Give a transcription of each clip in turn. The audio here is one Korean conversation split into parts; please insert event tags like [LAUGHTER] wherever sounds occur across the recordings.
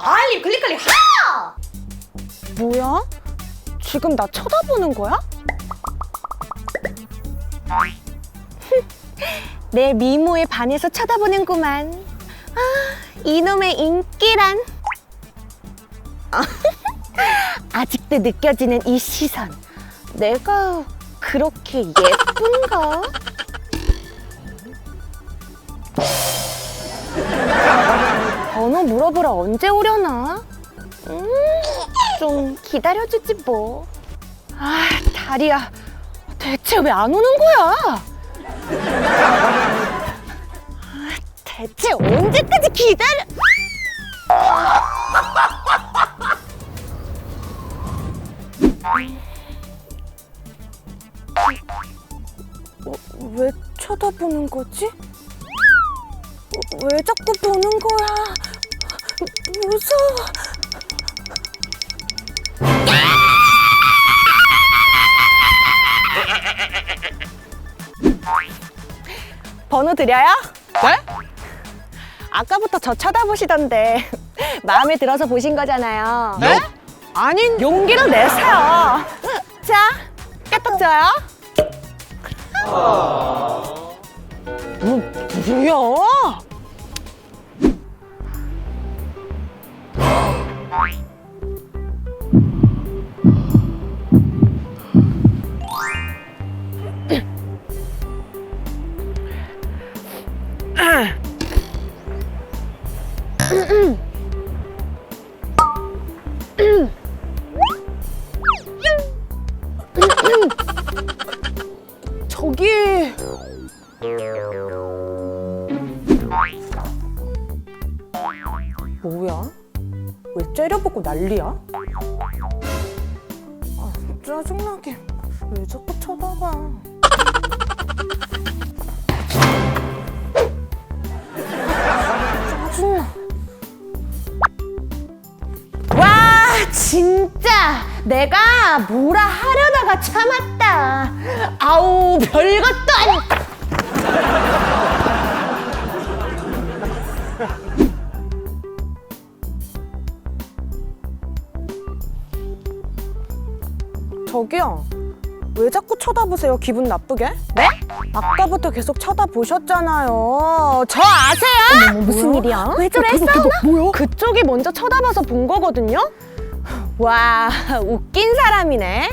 알림 클릭 클릭 하! 뭐야? 지금 나 쳐다보는 거야? [LAUGHS] 내 미모에 반해서 쳐다보는구만. 아, 이놈의 인기란. [LAUGHS] 아직도 느껴지는 이 시선. 내가 그렇게 예쁜가? 번호 물어보러 언제 오려나? 음, 좀 기다려주지 뭐. 아, 다리야. 대체 왜 안 오는 거야? 아, 대체 언제까지 기다려? 어, 왜 쳐다보는 거지? 어, 왜 자꾸 보는 거야? 무서워. 번호 드려요? 네? 아까부터 저 쳐다보시던데 [LAUGHS] 마음에 들어서 보신 거잖아요. 네? 아닌 용기를 내세요. 자, 깨떡 줘요. 뭐, 뭐야? 내가 뭐라 하려다가 참았다 아우 별것도 아니 저기요 왜 자꾸 쳐다보세요 기분 나쁘게? 네? 아까부터 계속 쳐다보셨잖아요 저 아세요? 무슨 일이야? 왜 저래 싸우나? 뭐야? 그쪽이 먼저 쳐다봐서 본 거거든요 와 [LAUGHS] 웃긴 사람이네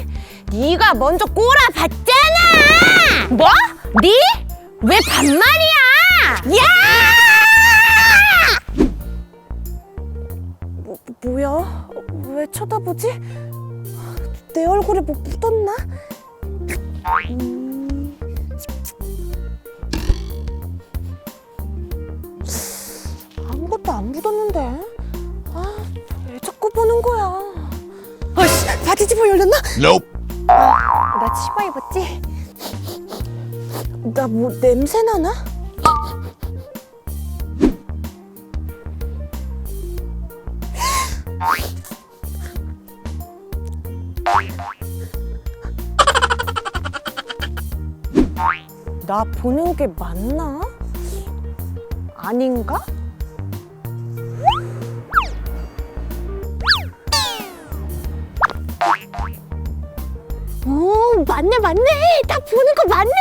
네가 먼저 꼬라봤잖아 뭐? 네? 왜 반말이야? 야! 뭐, 뭐야? 왜 쳐다보지? 내 얼굴에 뭐 묻었나? 음. 아무것도 안 묻었는데 아, 왜 자꾸 보는 거야? 아씨, 바지 집어 열렸나? Nope. 나 치마 입었지? 나 뭐 냄새 나나? 나 보는 게 맞나? 아닌가? 맞네, 맞네. 다 보는 거 맞네.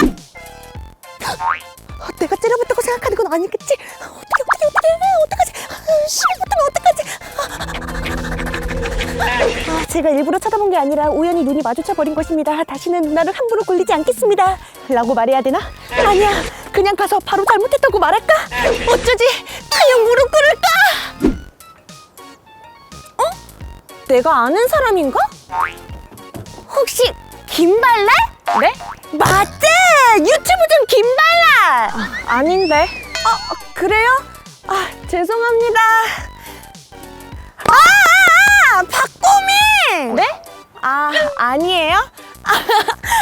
잘못했어요! 내가 째려봤다고 생각하는 건 아니겠지? 어떻게, 어떻게, 어떻게, 어떡하지? 아, 시비 붙으면 어떡하지? 아, 제가 일부러 쳐다본 게 아니라 눈이 마주쳐 버린 것입니다. 다시는 누나를 함부로 굴리지 않겠습니다. 라고 말해야 되나? 아니야. 그냥 가서 바로 잘못했다고 말할까? 어쩌지? 그냥 무릎 꿇을까? 어? 내가 아는 사람인가? 혹시 김발랄? 네? 맞지! 유튜브 좀 김발랄! 아, 아닌데. 아, 그래요? 아, 죄송합니다. 아, 아, 아 박고민! 네? 아, 아니에요?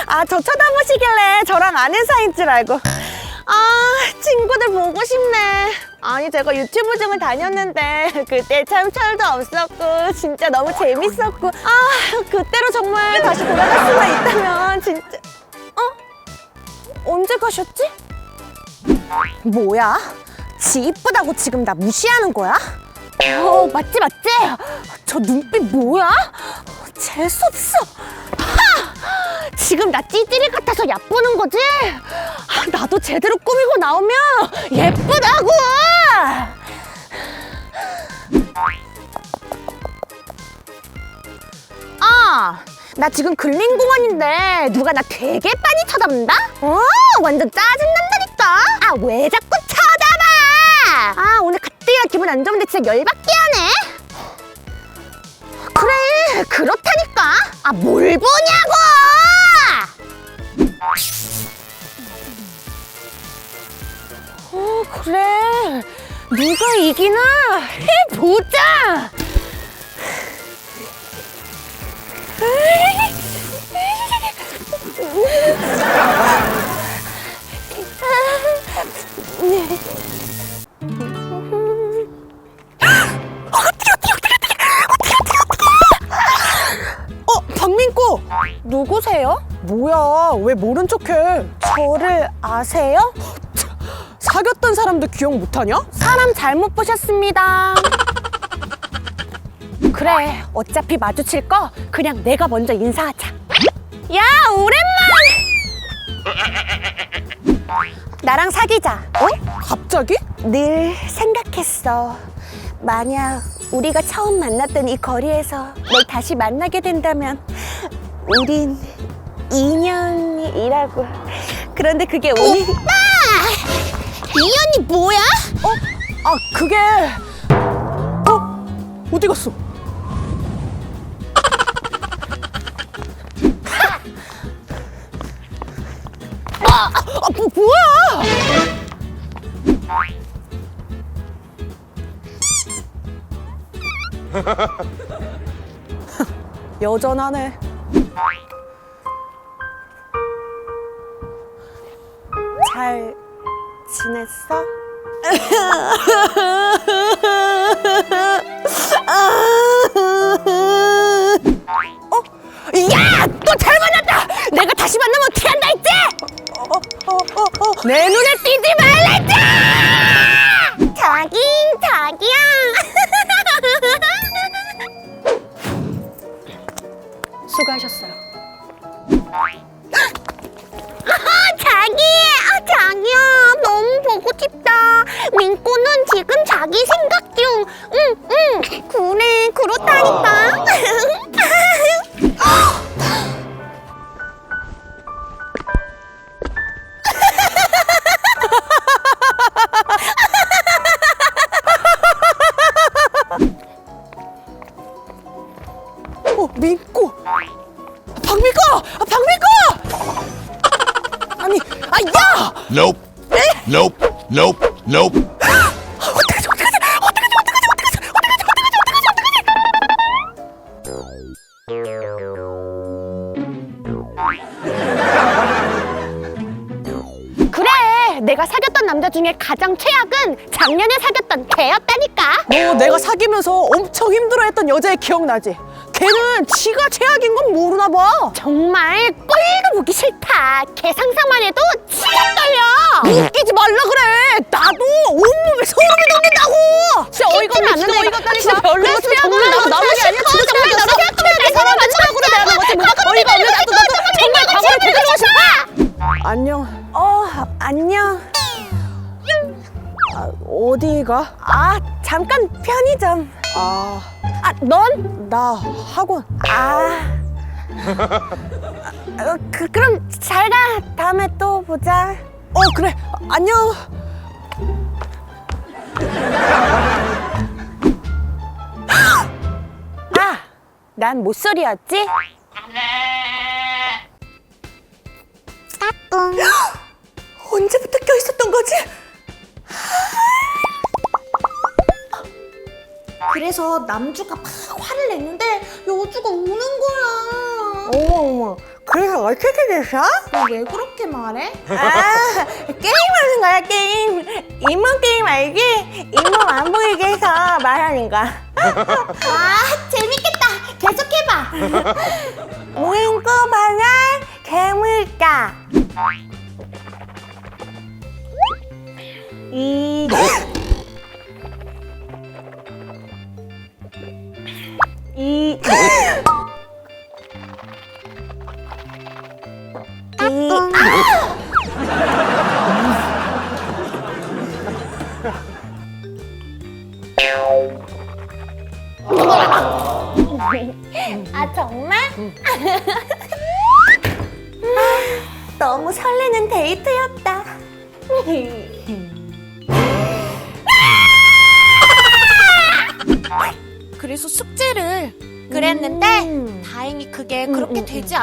아, 저 쳐다보시길래 저랑 아는 사이인 줄 알고. 아, 친구들 보고 싶네. 아니 제가 유튜브 중을 다녔는데 그때 참 철도 없었고 진짜 너무 재밌었고 아 그때로 정말 다시 돌아갈 수가 있다면 진짜 어? 언제 가셨지? 뭐야? 지 이쁘다고 지금 나 무시하는 거야? 어 맞지 맞지? 저 눈빛 뭐야? 재수 없어 하! 지금 나 찌질이 같아서 얕보는 거지? 아, 나도 제대로 꾸미고 나오면 예쁘다고! 아, 나 지금 근린공원인데 누가 나 되게 빤히 쳐다본다? 어, 완전 짜증난다니까? 아, 왜 자꾸 쳐다봐? 아, 오늘 가뜩이나 기분 안 좋은데 진짜 열받게 하네? 그래, 그렇다니까? 아, 뭘 보냐고! 어, 그래. 누가 이기나 해보자! [LAUGHS] 누구세요? 뭐야, 왜 모른 척해? 저를 아세요? [LAUGHS] 사귀었던 사람도 기억 못하냐? 사람 잘못 보셨습니다. 그래, 어차피 마주칠 거 그냥 내가 먼저 인사하자. 야, 오랜만! 나랑 사귀자. 어? 갑자기? 늘 생각했어. 만약 우리가 처음 만났던 이 거리에서 널 다시 만나게 된다면 우린 인연이라고. 그런데 그게 오늘 인연이 뭐야? 어? 아 그게 어? 어디 갔어? 아, 아 뭐, 뭐야? 여전하네. 또 잘 만났다! 내가 다시 만나면 어떻게 한다 했지? 내 눈에 띄지 말라 했지! 자긴 자기야! [LAUGHS] 수고하셨어요. 아, 자기! 아, 자기야. 너무 보고 싶다. 민꼬는 지금 남자 중에 가장 최악은 작년에 사귀었던 걔였다니까. 너 내가 사귀면서 엄청 힘들어했던 여자애 기억나지? 걔는 지가 최악인 건 모르나 봐. 정말 꼴도 보기 싫다. 걔 상상만 해도 치가 떨려. 웃기지 말라 그래. 나도 온몸에 소름이 돋는다고. 진짜 어이가 없네. 않는데, 진짜 이거 어이가 없다니까. 진짜 별로 그거 진짜 정말 나도 아니야. 진짜 정말 싫고 내 사람 만나라고 그래. 내가 너한테 뭔가 어이가 없네. 나도 나도 정말 과거를 되돌리고 싶어. 안녕. 어, 안녕. 아, 어디가? 아, 잠깐 편의점. 아, 아, 넌? 나 학원. [LAUGHS] 아. 어, 그, 그럼 잘 가. 다음에 또 보자. 어 그래. 안녕. [GASPS] 아, 난 모쏠이었지? [GASPS] 언제부터 껴 있었던 거지? 그래서 남주가 막 화를 냈는데 여주가 우는 거야. 어머, 어머. 그래서 어떻게 됐어? 왜 그렇게 말해? 아, 게임하는 거야, 게임. 잇몸 게임 알지? 잇몸 안 보이게 해서 말하는 거야. [LAUGHS] 아, 재밌겠다. 계속해봐. 윙크 반할 개물가. 이. 이. 이.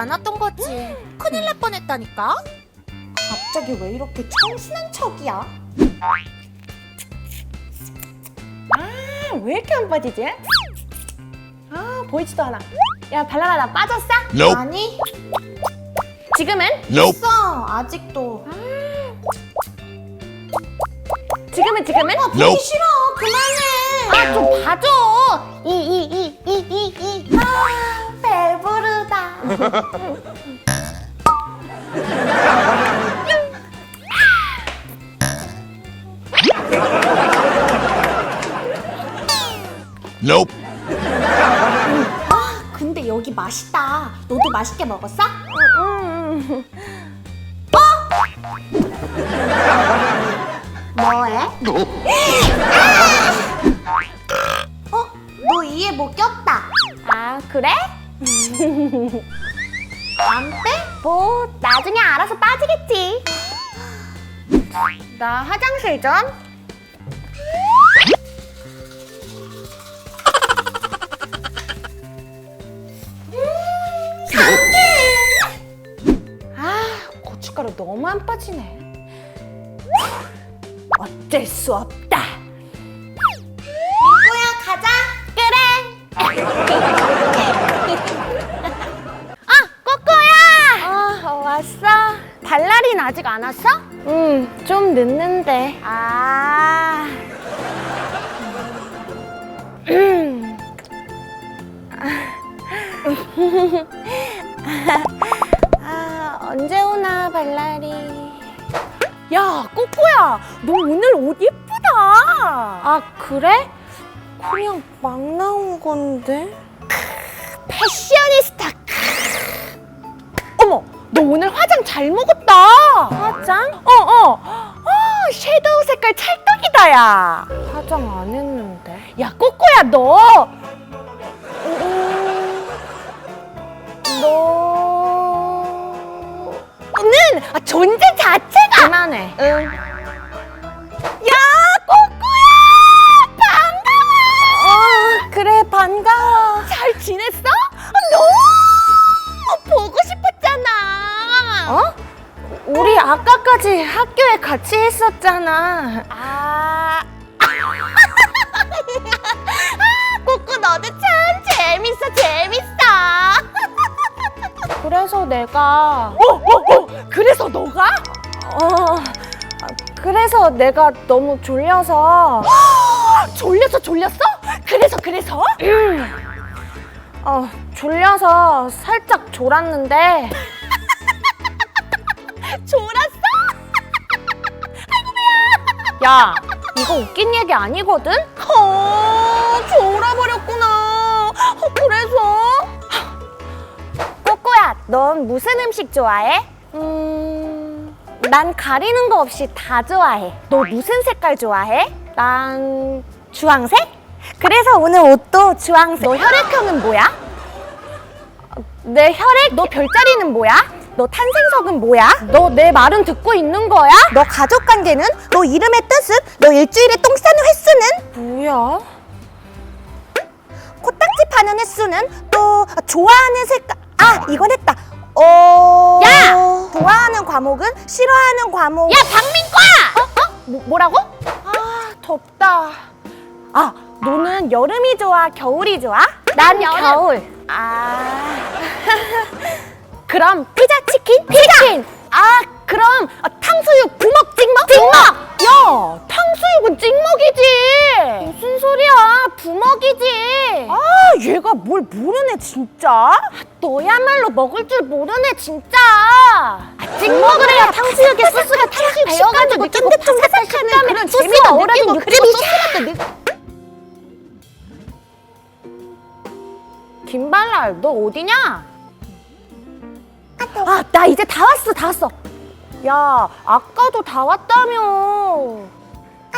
않았던 거지. 큰일 날 뻔했다니까. 갑자기 왜 이렇게 청순한 척이야? 아, 왜 이렇게 안 빠지지? 아, 보이지도 않아. 야, 발랄아, 나 빠졌어? Nope. 아니, 지금은? Nope. 있어. 아직도. 지금은, 지금은? Nope. 싫어. 그만해. 아, 좀 봐줘. 이, 이, 이, 이, 이, 이. 아, 배부르다. Nope. 아, 근데 여기 맛있다. 너도 맛있게 먹었어? 음, 뭐해? 어? 너 이에 뭐 꼈다. 아, 그래? 안 빼? 뭐, 나중에 알아서 빠지겠지. 나 화장실 좀. 아, 고춧가루 너무 안 빠지네. 어쩔 수 없다. 아직 안 왔어? 응, 좀 늦는데. 아. 음. 아, 언제 오나 발랄이. 야, 꼬꼬야, 너 오늘 옷 예쁘다. 아, 그래? 그냥 막 나온 건데. 패셔니스타. 어머, 너 오늘 화장 잘 먹었다. 화장? 어, 어. 아, 섀도우 색깔 찰떡이다, 야. 화장 안 했는데. 야, 꼬꼬야, 너. 음, 너는 아, 존재 자체가. 그만해. 응. 있었잖아. 아. [LAUGHS] 꼬꼬 너도 참 재밌어, 재밌어. [LAUGHS] 그래서 내가. 어, 어, 어! 그래서 너가? 어. 아, 그래서 내가 너무 졸려서 [GASPS] 졸려서 졸렸어? 그래서 그래서? 어 졸려서 살짝 졸았는데 야야 이거 웃긴 얘기 아니거든? 어 졸아버렸구나 어, 그래서? 꼬꼬야 넌 무슨 음식 좋아해? 음... 난 가리는 거 없이 다 좋아해. 너 무슨 색깔 좋아해? 난 주황색? 그래서 오늘 옷도 주황색. 너 혈액형은 뭐야? 내 혈액? 너 별자리는 뭐야? 너 탄생석은 뭐야? 너 내 말은 듣고 있는 거야? 너 가족 관계는? 너 이름의 뜻은? 너 일주일에 똥 싸는 횟수는? 뭐야? 코딱지 파는 횟수는? 또 좋아하는 색깔 아 이건 했다 어... 야! 좋아하는 과목은? 싫어하는 과목 야 박민과! 어? 어? 뭐, 뭐라고? 아 덥다 아 너는 여름이 좋아 겨울이 좋아? 난 겨울 아 [LAUGHS] 그럼 피자 치킨? 치킨! 아 그럼 어, 탕수육 부먹 찍먹? 찍먹! 야 탕수육은 찍먹이지 무슨 소리야 부먹이지 아 얘가 뭘 모르네 진짜 너야말로 먹을 줄 모르네 진짜 아, 찍먹을 해야 탕수육의 소스가 탕수육 느끼고 쫀득쫀득한 식감에 소스가 어우러진 그리고 소스가 느 김발랄 너 어디냐? 아, 나 이제 다 왔어, 다 왔어. 야, 아까도 다 왔다며.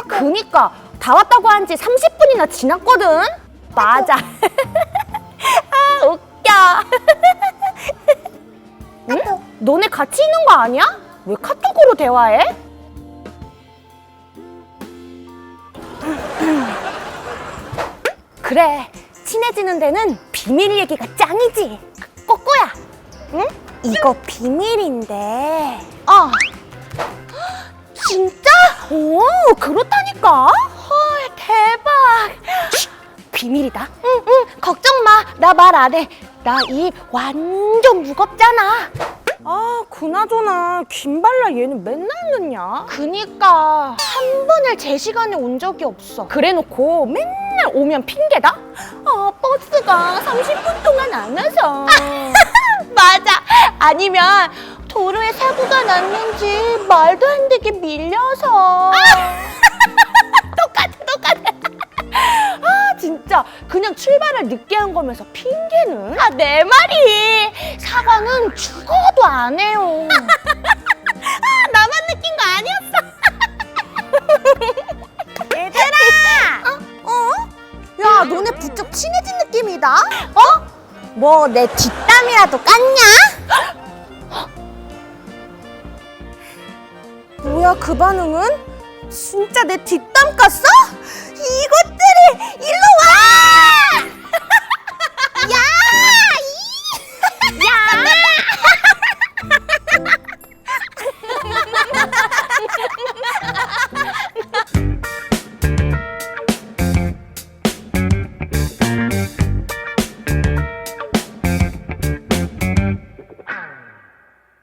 그니까, 다 왔다고 한 지 30분이나 지났거든? 맞아. [LAUGHS] 아, 웃겨. [LAUGHS] 응? 너네 같이 있는 거 아니야? 왜 카톡으로 대화해? 그래, 친해지는 데는 비밀 얘기가 짱이지. 꼬꼬야, 응? 이거 비밀인데. 어. 진짜? 오, 그렇다니까? 헐, 대박. 쉿, 비밀이다. 응, 응, 걱정 마. 나 말 안 해. 나입 완전 무겁잖아. 아, 그나저나 김발라 얘는 맨날 늦냐? 그니까 한 번을 제 시간에 온 적이 없어. 그래놓고 맨날 오면 핑계다? 아, 버스가 30분 동안 안 와서. 아니면 도로에 사고가 났는지 말도 안 되게 밀려서. [LAUGHS] 똑같아, 똑같아. 아, 진짜. 그냥 출발을 늦게 한 거면서 핑계는? 아, 내 말이. 사과는 죽어도 안 해요. [LAUGHS] 아, 나만 느낀 거 아니었어. [LAUGHS] 얘들아! 어? 어? 야, 너네 부쩍 친해진 느낌이다? 어? 뭐 내 뒷담이라도 깠냐? 뭐야 그 반응은? 진짜 내 뒷담 깠어? 이것들이 일로 와!